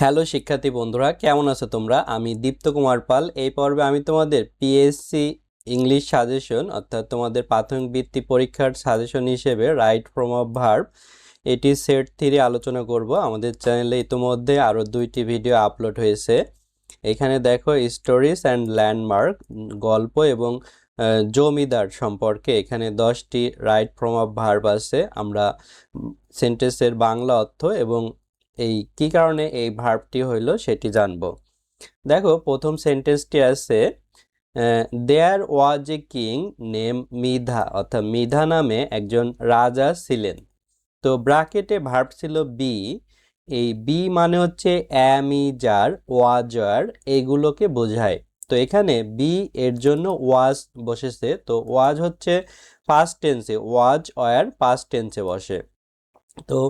Hello শিক্ষার্থী বন্ধুরা, কেমন আছো তোমরা? আমি দীপ্ত কুমার পাল। এই পর্বে আমি তোমাদের পিএসসি ইংলিশ সাজেশন অর্থাৎ তোমাদের প্রাথমিক বৃত্তি পরীক্ষার সাজেশন হিসেবে রাইট ফ্রম অফ ভার্ব এটি সেট থ্রি আলোচনা করব। আমাদের চ্যানেলে ইতিমধ্যে আরও দুইটি ভিডিও আপলোড হয়েছে। এখানে দেখো স্টোরিজ অ্যান্ড ল্যান্ডমার্ক গল্প এবং জমিদার সম্পর্কে এখানে দশটি রাইট ফ্রম অফ ভার্ব আছে। আমরা সেন্টেন্সের বাংলা অর্থ এবং এই কি কারণে এই ভার্বটি হইল সেটি জানব। দেখো, প্রথম সেন্টেন্সটি আছে দেয়ার ওয়াজ এ কিং নেম মিধা অর্থাৎ মিধা নামে একজন রাজা ছিলেন। তো ব্রাকেটে ভার্ব ছিল বি এই বি মানে হচ্ছে অ্যামিজার ওয়াজার এগুলোকে বোঝায়। তো এখানে বি এর জন্য ওয়াজ বসেছে, তো ওয়াজ হচ্ছে পাস্ট টেন্সে ওয়াজ ওয়ার পাস্ট টেন্সে বসে। তো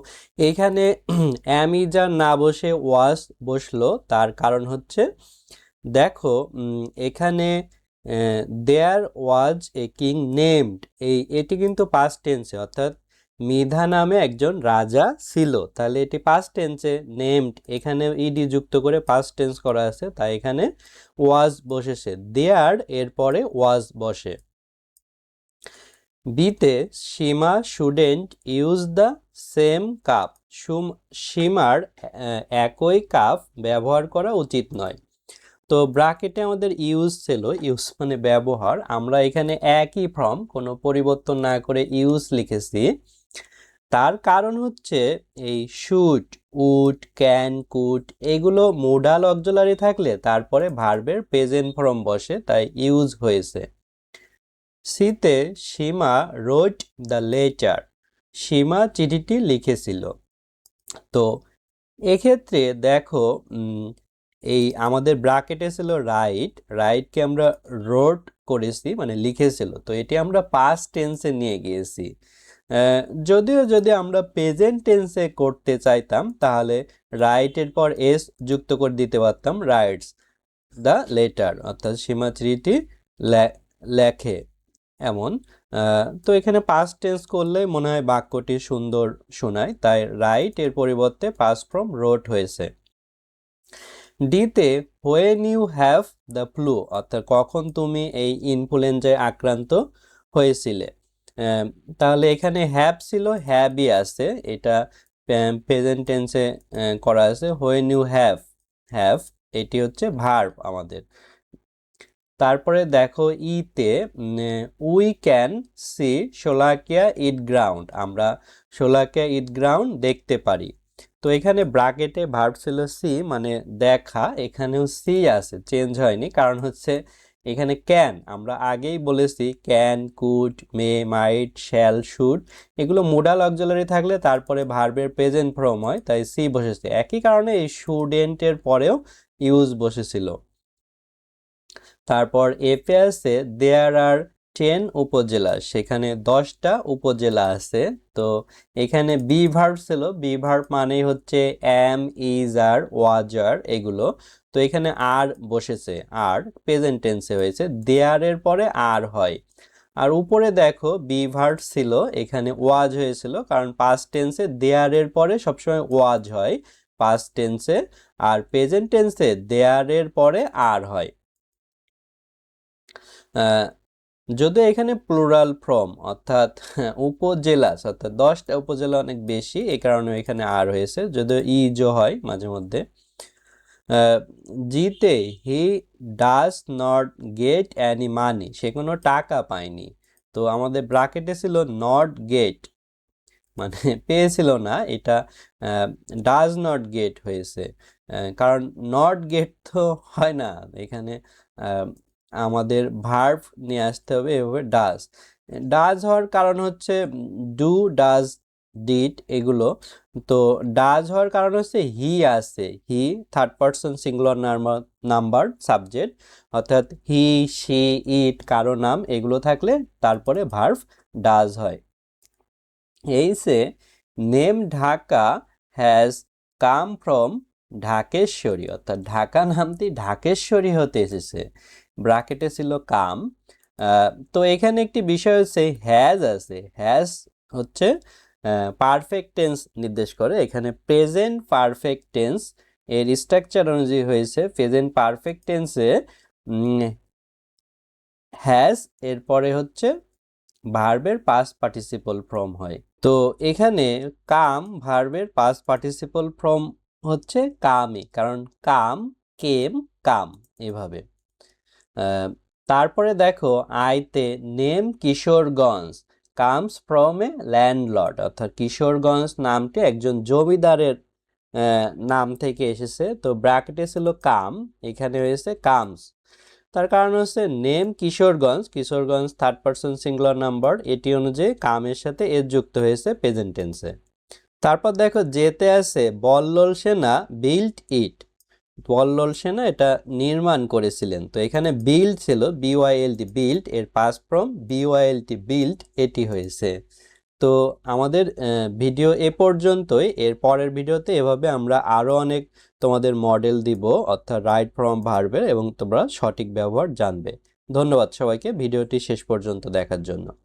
এখানে এইখানে অ্যামিজার না বসে ওয়াজ বসল, তার কারণ হচ্ছে, দেখো এখানে দেয়ার ওয়াজ এ কিং নেমড এই, এটি কিন্তু পাস্ট টেন্সে অর্থাৎ মিধা নামে একজন রাজা ছিল। তাহলে এটি পাস্ট টেন্সে নেমড এখানে ইডি যুক্ত করে পাস্ট টেন্স করা আছে, তাই এখানে ওয়াজ বসেছে। দেয়ার এরপরে ওয়াজ বসে। বিতে Seema student use the same cup সীমার একই কাপ ব্যবহার করা উচিত নয়। তো ব্রাকেটে আমাদের ইউজ ছিল ইউজ মানে ব্যবহার। আমরা এখানে একই ফর্ম কোনো পরিবর্তন না করে ইউজ লিখেছি। তার কারণ হচ্ছে এই শুট উড ক্যান কুট এগুলো মোডাল অক্সিলারি থাকলে তারপরে ভার্বের প্রেজেন্ট ফর্ম বসে, তাই ইউজ হয়েছে। সিতে Seema wrote the letter Seema চিঠিটি লিখেছিল। তো এক্ষেত্রে দেখো এই আমাদের ব্রাকেটে ছিল রাইট রাইটকে আমরা রোট করেছি মানে লিখেছিল। তো এটি আমরা পাস্ট টেন্সে নিয়ে গিয়েছি। যদিও যদি আমরা প্রেজেন্ট টেন্সে করতে চাইতাম, তাহলে রাইটের পর এস যুক্ত করে দিতে পারতাম রাইটস দ্য লেটার অর্থাৎ সীমা চিঠিটি লে- লেখে। এমন। তো এখানে পাস্ট টেন্স করলে মনে হয় বাক্যটি সুন্দর শোনায়, তাই রাইট এর পরিবর্তে পাস ফ্রম রোট হয়েছে। ডিতে when you have the flu অর্থাৎ কখন তুমি এই ইনফ্লুয়েঞ্জায় আক্রান্ত হয়েছিলে। তাহলে এখানে হ্যাভ ছিল হ্যাভই আছে, এটা প্রেজেন্ট টেন্সে করা আছে হোয়েন ইউ হ্যাভ হ্যাভ এটি হচ্ছে ভার্ব আমাদের। তারপরে দেখো ইতে we can see Sholakia it ground আমরা শোলাকিয়া ইট গ্রাউন্ড দেখতে পারি। তো এখানে ব্রাকেটে ভার্ব ছিল সি মানে দেখা, এখানেও সি আছে চেঞ্জ হয়নি, কারণ হচ্ছে এখানে ক্যান আমরা আগেই বলেছি can could may might shall should এগুলো মোডাল অক্সিলারি থাকলে তারপরে ভার্বের প্রেজেন্ট ফর্ম হয়, তাই সি বসেছে। একই কারণে এই স্টুডেন্টের পরেও ইউজ বসেছিল। তারপর এফে আছে দেয়ার আর টেন উপজেলা, সেখানে দশটা উপজেলা আছে। তো এখানে বি ভার্ব ছিল বি ভার্ব মানেই হচ্ছে এম ইজ আর ওয়াজ আর এগুলো। তো এখানে আর বসেছে আর প্রেজেন্ট টেন্সে হয়েছে দেয়ারের পরে আর হয়। আর উপরে দেখো বি ভার্ব ছিল, এখানে ওয়াজ হয়েছিল, কারণ পাস্ট টেন্সে দেয়ারের পরে সবসময় ওয়াজ হয়। পাস্ট টেন্সে আর প্রেজেন্ট টেন্সে দেয়ারের পরে আর হয়। যদিও এখানে প্লুরাল ফ্রম অর্থাৎ উপজেলা, অর্থাৎ দশটা উপজেলা অনেক বেশি, এ কারণে এখানে আর হয়েছে, যদিও ইজও হয় মাঝে মধ্যে। জিতে he does not get any money, সে কোনো টাকা পায়নি। তো আমাদের ব্রাকেটে ছিল নট গেট মানে পেয়েছিল না, এটা ডাজ নট গেট হয়েছে। কারণ নট গেট তো হয় না, এখানে আমাদের ভার্ভ নিয়ে আসতে হবে এভাবে ডাজ ডাজ হওয়ার কারণ হচ্ছে ডু ডাজ ডিড এগুলো। তো ডাজ হওয়ার কারণ হচ্ছে হি আছে। He third person singular number subject অর্থাৎ হি সি ইট কারও নাম এগুলো থাকলে তারপরে ভার্ভ ডাজ হয়। Its name Dhaka has come from Dhakeshwari, অর্থাৎ ঢাকা নামটি ঢাকেশ্বরী হতে এসেছে। ব্রাকেটে ছিল কাম। তো এখানে একটি বিষয় হচ্ছে হ্যাজ আছে। হ্যাজ হচ্ছে পারফেক্ট টেন্স নির্দেশ করে। এখানে প্রেজেন্ট পারফেক্ট টেন্স এর স্ট্রাকচার অনুযায়ী হয়েছে। প্রেজেন্ট পারফেক্ট টেন্সে হ্যাজ এরপরে হচ্ছে ভার্বের পাস পার্টিসিপল ফর্ম হয়। তো এখানে কাম ভার্বের পাস পার্টিসিপল ফর্ম হচ্ছে কামই কারণ কাম, কেম, কাম এভাবে। তারপরে দেখো আইতে name Kishoreganj, comes from a landlord, অর্থাৎ কিশোরগঞ্জ নামটি একজন জমিদারের নাম থেকে এসেছে। তো ব্র্যাকেটে ছিল কাম, এখানে হয়েছে কামস। তার কারণ হচ্ছে name Kishoreganj Kishoreganj third person singular number এটি অনুযায়ী কামের সাথে এর যুক্ত হয়েছে প্রেজেন্ট টেন্সে তারপর দেখো যেতে আছে বল্লল সেনা বিল্ট ইট বল্লল সেনা এটা নির্মাণ করেছিলেন। তো এখানে বিল্ড ছিল বিওয়াইএলটি বিল্ড এর পাস ফ্রম বিওয়াইএলটি বিল্ড এটি হয়েছে। তো আমাদের ভিডিও এ পর্যন্তই। এর পরের ভিডিওতে এভাবে আমরা আরও অনেক তোমাদের মডেল দিব, অর্থাৎ রাইট ফ্রম ভার্বের এবং তোমরা সঠিক ব্যবহার জানবে। ধন্যবাদ সবাইকে ভিডিওটি শেষ পর্যন্ত দেখার জন্য।